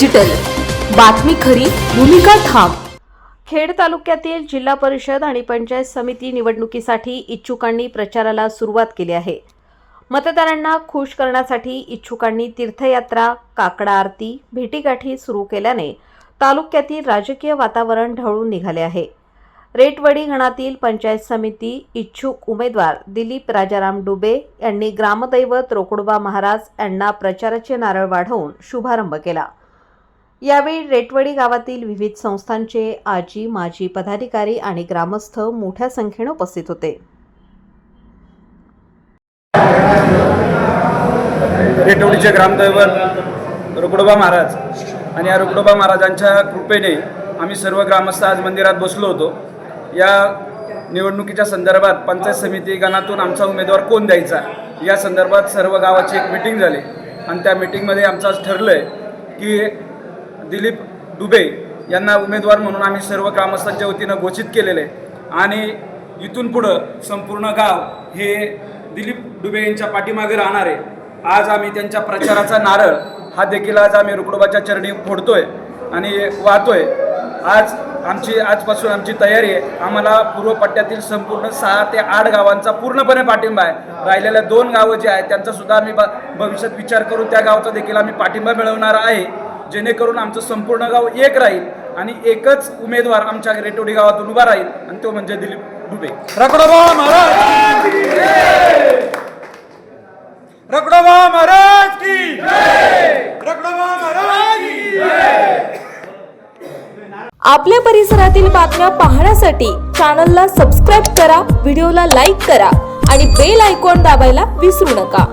Digital बातमी खरी भूमिका ठाम. खेड तालुक्यातील जिल्हा परिषद आणि पंचायत समिती निवडणुकीसाठी इच्छुकांनी प्रचाराला सुरुवात केली आहे. मतदारांना खुश करण्यासाठी इच्छुकांनी तीर्थयात्रा काकडा आरती भेटीगाठी सुरू केल्याने तालुक्यातील राजकीय वातावरण ढवळून निघाले आहे. रेटवडी गणातील पंचायत समिती इच्छुक उमेदवार दिलीप राजाराम डुबे यांनी ग्रामदैवत रोकडोबा महाराज यांना प्रचाराचे नारळ वाढवून शुभारंभ केला. यावेळी रेटवडी गावातील विविध संस्थांचे आजी माजी पदाधिकारी आणि ग्रामस्थ मोठ्या संख्येनं उपस्थित होते. रेटवडीचे ग्रामदैवत रुकडोबा महाराज आणि या रुकडोबा महाराजांच्या कृपेने आम्ही सर्व ग्रामस्थ आज मंदिरात बसलो होतो. या निवडणुकीच्या संदर्भात पंचायत समिती गणातून आमचा उमेदवार कोण द्यायचा या संदर्भात सर्व गावाची एक मिटिंग झाली. आणि त्या मिटिंगमध्ये आमचं आज ठरलं आहे की दिलीप दुबे यांना उमेदवार म्हणून आम्ही सर्व ग्रामस्थांच्या वतीनं घोषित केलेले. आहे आणि इथून पुढं संपूर्ण गाव हे दिलीप दुबे यांच्या पाठीमागे राहणार. आहे आज आम्ही त्यांच्या प्रचाराचा नारळ हा देखील आज आम्ही रुकडोबाच्या चरणी फोडतोय आणि वाहतोय. आज आमची आजपासून आमची तयारी आहे. आम्हाला पूर्व पट्ट्यातील संपूर्ण सहा ते आठ गावांचा पूर्णपणे पाठिंबा आहे. राहिलेल्या दोन गावं जे आहेत त्यांचा सुद्धा आम्ही ब- भविष्यात विचार करून त्या गावाचा देखील आम्ही पाठिंबा मिळवणार आहे. जेणेकरून आमचं संपूर्ण गाव एक राहील आणि एकच उमेदवार आमच्या रेटोडी गावातून उभा राहील आणि तो म्हणजे दिलीप डुबे रकडोबा महाराज की रकडोबा महाराज की रकडोबा महाराज की आपल्या परिसरातील बातम्या पाहण्यासाठी चॅनलला सबस्क्राईब करा व्हिडिओला लाईक करा आणि बेल आयकॉन दाबायला विसरू नका.